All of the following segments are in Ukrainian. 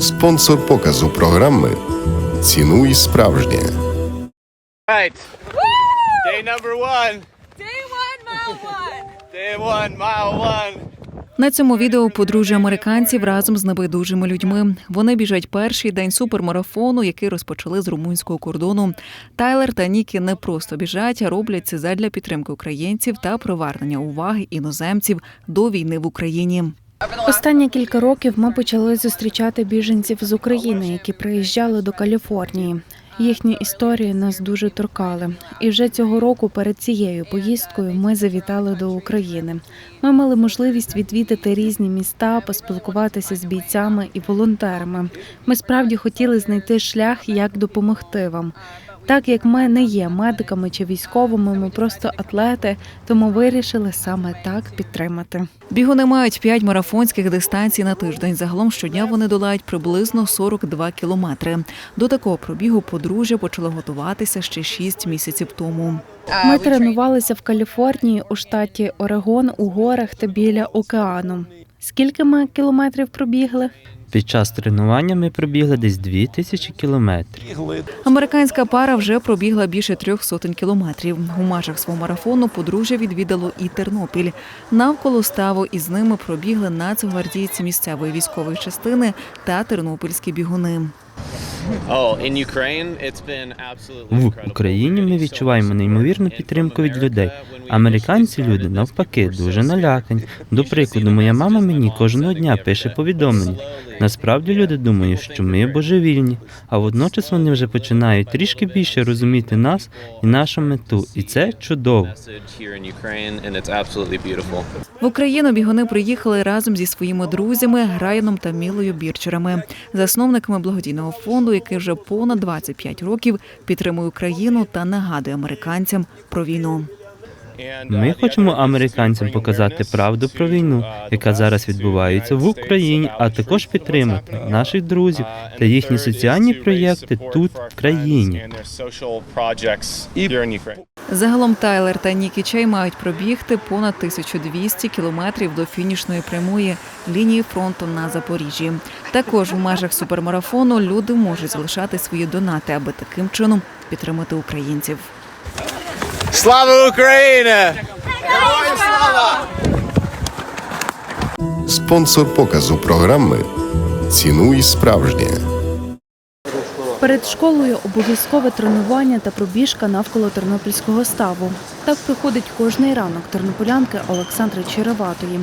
Спонсор показу програми Цінуй справжнє. Right. Day number one. Day one, mile one. Day one, mile one. На цьому відео подружжя американців разом з небайдужими людьми. Вони біжать перший день супермарафону, який розпочали з румунського кордону. Тайлер та Нікі не просто біжать, а роблять це задля підтримки українців та привернення уваги іноземців до війни в Україні. Останні кілька років ми почали зустрічати біженців з України, які приїжджали до Каліфорнії. Їхні історії нас дуже торкали. І вже цього року перед цією поїздкою ми завітали до України. Ми мали можливість відвідати різні міста, поспілкуватися з бійцями і волонтерами. Ми справді хотіли знайти шлях, як допомогти вам. Так як ми не є медиками чи військовими, ми просто атлети, тому вирішили саме так підтримати. Бігуни мають 5 марафонських дистанцій на тиждень. Загалом щодня вони долають приблизно 42 кілометри. До такого пробігу подружжя почали готуватися ще 6 місяців тому. Ми тренувалися в Каліфорнії у штаті Орегон у горах та біля океану. Скільки ми кілометрів пробігли? Під час тренування ми пробігли десь 2000 кілометрів. Американська пара вже пробігла більше трьох сотень кілометрів. У межах свого марафону подружжя відвідало і Тернопіль. Навколо ставу із ними пробігли нацгвардійці місцевої військової частини та тернопільські бігуни. В. Україні ми відчуваємо неймовірну підтримку від людей. Американці люди навпаки дуже налякані. До прикладу, моя мама мені кожного дня пише повідомлення. Насправді люди думають, що ми божевільні, а водночас вони вже починають трішки більше розуміти нас і нашу мету, і це чудово. В Україну бігуни приїхали разом зі своїми друзями Райаном та Мілою Бірчерами, засновниками благодійного фонду, який вже понад 25 років підтримує Україну та нагадує американцям про війну. Ми хочемо американцям показати правду про війну, яка зараз відбувається в Україні, а також підтримати наших друзів та їхні соціальні проєкти тут, в країні. Загалом Тайлер та Нікі Чей мають пробігти понад 1200 кілометрів до фінішної прямої лінії фронту на Запоріжжі. Також у межах супермарафону люди можуть залишати свої донати, аби таким чином підтримати українців. Slava Україні! Героям слава! Спонсор показу програми Цінуй справжнє. Перед школою обов'язкове тренування та пробіжка навколо тернопільського ставу. Так приходить кожний ранок тернополянки Олександри Череватої.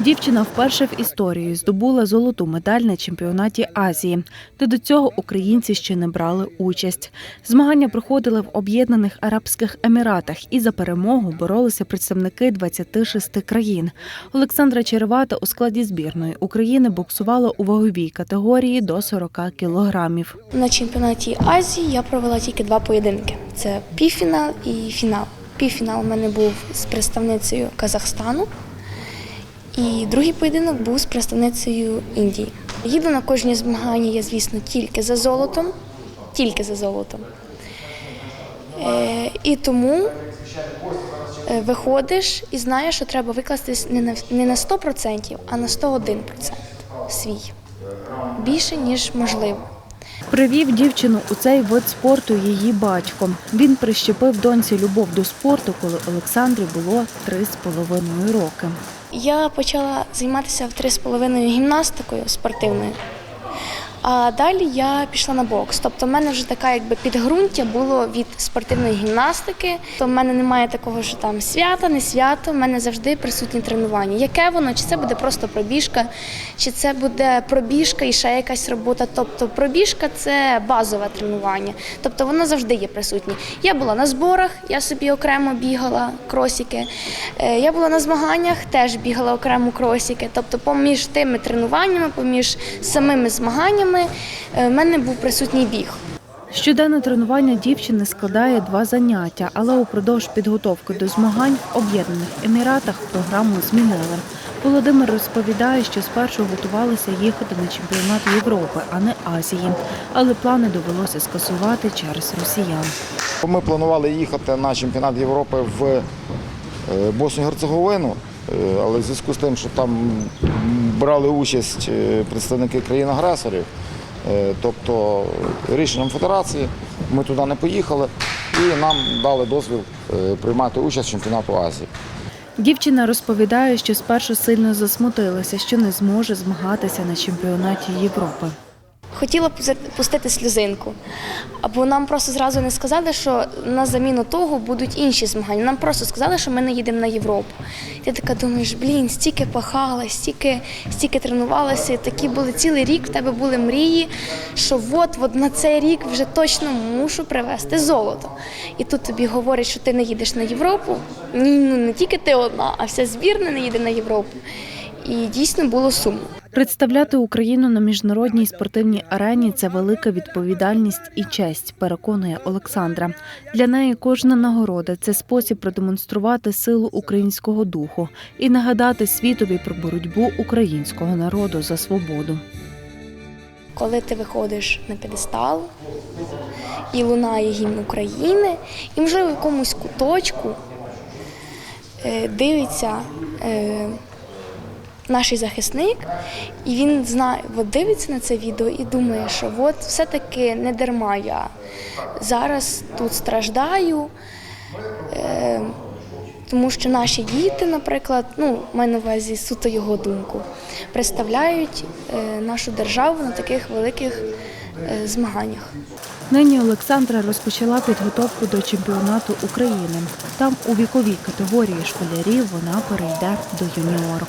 Дівчина вперше в історії здобула золоту медаль на чемпіонаті Азії, де до цього українці ще не брали участь. Змагання проходили в Об'єднаних Арабських Еміратах, і за перемогу боролися представники 26 країн. Олександра Черевата у складі збірної України боксувала у ваговій категорії до 40 кілограмів. На чемпіонаті Азії я провела тільки два поєдинки: це півфінал і фінал. Півфінал у мене був з представницею Казахстану, і другий поєдинок був з представницею Індії. Їду на кожні змагання, я, звісно, тільки за золотом, тільки за золотом. Е, і тому е, виходиш і знаєш, що треба викластись не на, не на 100%, а на 101% свій. Більше, ніж можливо. Привів дівчину у цей вид спорту її батько. Він прищепив доньці любов до спорту, коли Олександрі було три з половиною роки. Я почала займатися в три з половиною гімнастикою спортивною. А далі я пішла на бокс. Тобто, в мене вже така якби підґрунтя було від спортивної гімнастики. То в мене немає такого, що там свята, не свято. В мене завжди присутні тренування. Яке воно? Чи це буде просто пробіжка, чи це буде пробіжка і ще якась робота. Тобто пробіжка це базове тренування. Тобто воно завжди є присутнє. Я була на зборах, я собі окремо бігала кросіки. Е, Я була на змаганнях, теж бігала окремо кросіки. Тобто, поміж тими тренуваннями, поміж самими змаганнями, е, в мене був присутній біг. Щоденне тренування дівчини складає два заняття, але упродовж підготовки до змагань в Об'єднаних Еміратах програму змінили. Володимир розповідає, що спершу готувалися їхати на чемпіонат Європи, а не Азії. Але плани довелося скасувати через росіян. Ми планували їхати на чемпіонат Європи в е, Боснію Герцеговину, е, але в зв'язку з тим, що там брали участь е, представники країн-агресорів, Е, Тобто рішенням федерації ми туди не поїхали і нам дали дозвіл е, приймати участь в чемпіонату Азії. Дівчина розповідає, що спершу сильно засмутилася, що не зможе змагатися на чемпіонаті Європи. Хотіла пустити сльозинку, або нам просто зразу не сказали, що на заміну того будуть інші змагання. Нам просто сказали, що ми не їдемо на Європу. Ти така думаєш, блін, стільки пахала, стільки, стільки тренувалася, такі були цілий рік. В тебе були мрії, що от, от на цей рік вже точно мушу привезти золото. І тут тобі говорять, що ти не їдеш на Європу. Ні, ну не тільки ти одна, а вся збірна не їде на Європу. І дійсно було сумно. Представляти Україну на міжнародній спортивній арені це велика відповідальність і честь, переконує Олександра. Для неї кожна нагорода це спосіб продемонструвати силу українського духу і нагадати світові про боротьбу українського народу за свободу. коли ти виходиш на п'єдестал і лунає гімн України, і можливо в якомусь куточку е, дивиться е, наш захисник, і він знає, от дивиться на це відео і думає, що от все-таки не дарма я зараз тут страждаю. Е, тому що наші діти, наприклад, ну маю на увазі суто його думку, представляють е, нашу державу на таких великих е, змаганнях. Нині Олександра розпочала підготовку до чемпіонату України. Там у віковій категорії школярів вона перейде до юніорок.